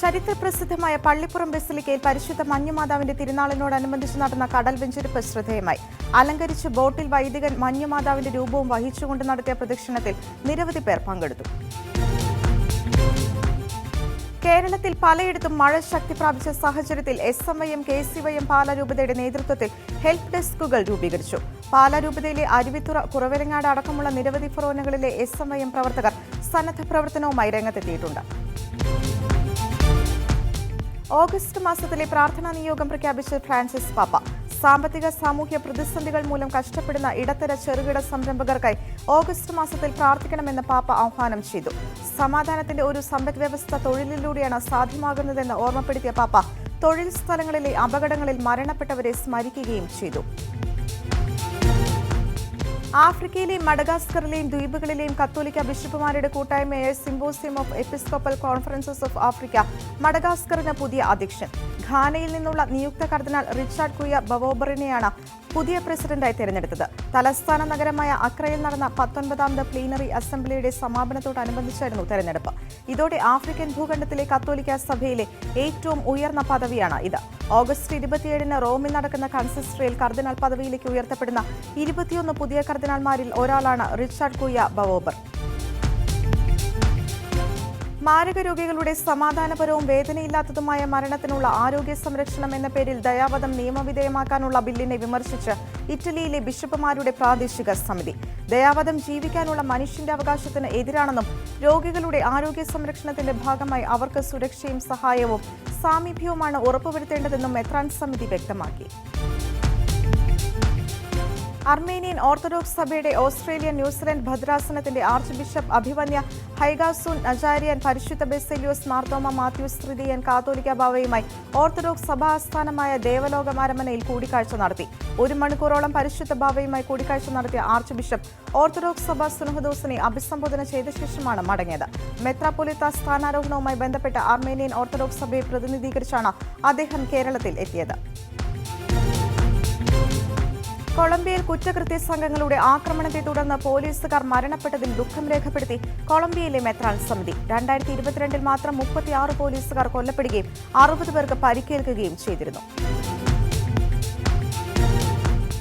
ചരിത്രപ്രസിദ്ധമായ പള്ളിപ്പുറം ബസിലിക്കയിൽ പരിശുദ്ധ മഞ്ഞുമാതാവിന്റെ തിരുനാളിനോടനുബന്ധിച്ച് നടന്ന കടൽ വെഞ്ചരിപ്പ് ശ്രദ്ധേയമായി. അലങ്കരിച്ച് ബോട്ടിൽ വൈദികൻ മഞ്ഞുമാതാവിന്റെ രൂപവും വഹിച്ചുകൊണ്ട് നടത്തിയ പ്രദക്ഷിണത്തിൽ നിരവധി പേർ പങ്കെടുത്തു. കേരളത്തിൽ പലയിടത്തും മഴ ശക്തി പ്രാപിച്ച സാഹചര്യത്തിൽ S M I M K C Y M പാലാരൂപതയുടെ നേതൃത്വത്തിൽ ഹെൽപ്പ് ഡെസ്കുകൾ രൂപീകരിച്ചു. പാലാരൂപതയിലെ അരുവിത്തുറ കുറവരങ്ങാട് അടക്കമുള്ള നിരവധി ഫൊറോനുകളിലെ എസ് എം ഐ എം പ്രവർത്തകർ സന്നദ്ധ പ്രവർത്തനവുമായി രംഗത്തെത്തിയിട്ടുണ്ട്. ഓഗസ്റ്റ് മാസത്തിലെ പ്രാർത്ഥനാ നിയോഗം പ്രഖ്യാപിച്ച ഫ്രാൻസിസ് പാപ്പ സാമ്പത്തിക സാമൂഹ്യ പ്രതിസന്ധികൾ മൂലം കഷ്ടപ്പെടുന്ന ഇടത്തര ചെറുകിട സംരംഭകർക്കായി ഓഗസ്റ്റ് മാസത്തിൽ പ്രാർത്ഥിക്കണമെന്ന് പാപ്പ ആഹ്വാനം ചെയ്തു. സമാധാനത്തിന്റെ ഒരു സമ്പദ് വ്യവസ്ഥ തൊഴിലിലൂടെയാണ് സാധ്യമാകുന്നതെന്ന് ഓർമ്മപ്പെടുത്തിയ പാപ്പ തൊഴിൽ സ്ഥലങ്ങളിലെ അപകടങ്ങളിൽ മരണപ്പെട്ടവരെ സ്മരിക്കുകയും ചെയ്തു. ആഫ്രിക്കയിലെയും മഡഗാസ്കറിലെയും ദ്വീപുകളിലെയും കത്തോലിക്ക ബിഷപ്പുമാരുടെ കൂട്ടായ്മയായ symposium of episcopal conferences of Africa മഡഗാസ്കറിന് പുതിയ അധ്യക്ഷൻ. ഘാനയിൽ നിന്നുള്ള നിയുക്ത കർദിനാൾ റിച്ചാർഡ് കുയ ബവോബറിനെയാണ് പുതിയ പ്രസിഡന്റായി തെരഞ്ഞെടുത്തത്. തലസ്ഥാന നഗരമായ അക്രയിൽ നടന്ന പത്തൊൻപതാമത് പ്ലീനറി അസംബ്ലിയുടെ സമാപനത്തോടനുബന്ധിച്ചായിരുന്നു തെരഞ്ഞെടുപ്പ്. ഇതോടെ ആഫ്രിക്കൻ ഭൂഖണ്ഡത്തിലെ കത്തോലിക്ക സഭയിലെ ഏറ്റവും ഉയർന്ന പദവിയാണ് ഇത്. ഓഗസ്റ്റ് ഇരുപത്തിയേഴിന് റോമിൽ നടക്കുന്ന കൺസിസ്റ്ററിയിൽ കർദിനാൾ പദവിയിലേക്ക് ഉയർത്തപ്പെടുന്ന ഇരുപത്തിയൊന്ന് പുതിയ കർദിനാൾമാരിൽ ഒരാളാണ് റിച്ചാർഡ് കുയ ബവോബർ. മാരക രോഗികളുടെ സമാധാനപരവും വേദനയില്ലാത്തതുമായ മരണത്തിനുള്ള ആരോഗ്യ സംരക്ഷണം എന്ന പേരിൽ ദയാവധം നിയമവിധേയമാക്കാനുള്ള ബില്ലിനെ വിമർശിച്ച് ഇറ്റലിയിലെ ബിഷപ്പുമാരുടെ പ്രാദേശിക സമിതി. ദയാവധം ജീവിക്കാനുള്ള മനുഷ്യന്റെ അവകാശത്തിന് എതിരാണെന്നും രോഗികളുടെ ആരോഗ്യ സംരക്ഷണത്തിന്റെ ഭാഗമായി അവർക്ക് സുരക്ഷയും സഹായവും സാമീപ്യവുമാണ് ഉറപ്പുവരുത്തേണ്ടതെന്നും മെത്രാൻ സമിതി വ്യക്തമാക്കി. അർമേനിയൻ ഓർത്തഡോക്സ് സഭയുടെ ഓസ്ട്രേലിയൻ ന്യൂസിലൻഡ് ഭദ്രാസനത്തിന്റെ ആർച്ച് ബിഷപ്പ് അഭിമന്യ ഹൈഗാസൂൻ നജാരിയൻ പരിശുദ്ധ ബെസെലിയോസ് മാർത്തോമ മാത്യൂസ് തൃതീയൻ കാത്തോലിക്ക ബാവയുമായി ഓർത്തഡോക്സ് സഭാസ്ഥാനമായ ദേവലോക അരമനയിൽ കൂടിക്കാഴ്ച നടത്തി. ഒരു മണിക്കൂറോളം പരിശുദ്ധ ബാവയുമായി കൂടിക്കാഴ്ച നടത്തിയ ആർച്ച് ബിഷപ്പ് ഓർത്തഡോക്സ് സഭ സുനഹദോസിനെ അഭിസംബോധന ചെയ്ത ശേഷമാണ് മടങ്ങിയത്. മെത്രാപൊലിത്ത സ്ഥാനാരോഹണവുമായി ബന്ധപ്പെട്ട അർമേനിയൻ ഓർത്തഡോക്സ് സഭയെ പ്രതിനിധീകരിച്ചാണ് അദ്ദേഹം കേരളത്തിൽ എത്തിയത്. കൊളംബിയയിൽ കുറ്റകൃത്യ സംഘങ്ങളുടെ ആക്രമണത്തെ തുടർന്ന് പോലീസുകാർ മരണപ്പെട്ടതിൽ ദുഃഖം രേഖപ്പെടുത്തി കൊളംബിയയിലെ മെത്രാൻ സമിതി. രണ്ടായിരത്തി ഇരുപത്തിരണ്ടിൽ മാത്രം മുപ്പത്തിയാറ് പോലീസുകാർ കൊല്ലപ്പെടുകയും അറുപത് പേർക്ക് പരിക്കേൽക്കുകയും ചെയ്തിരുന്നു.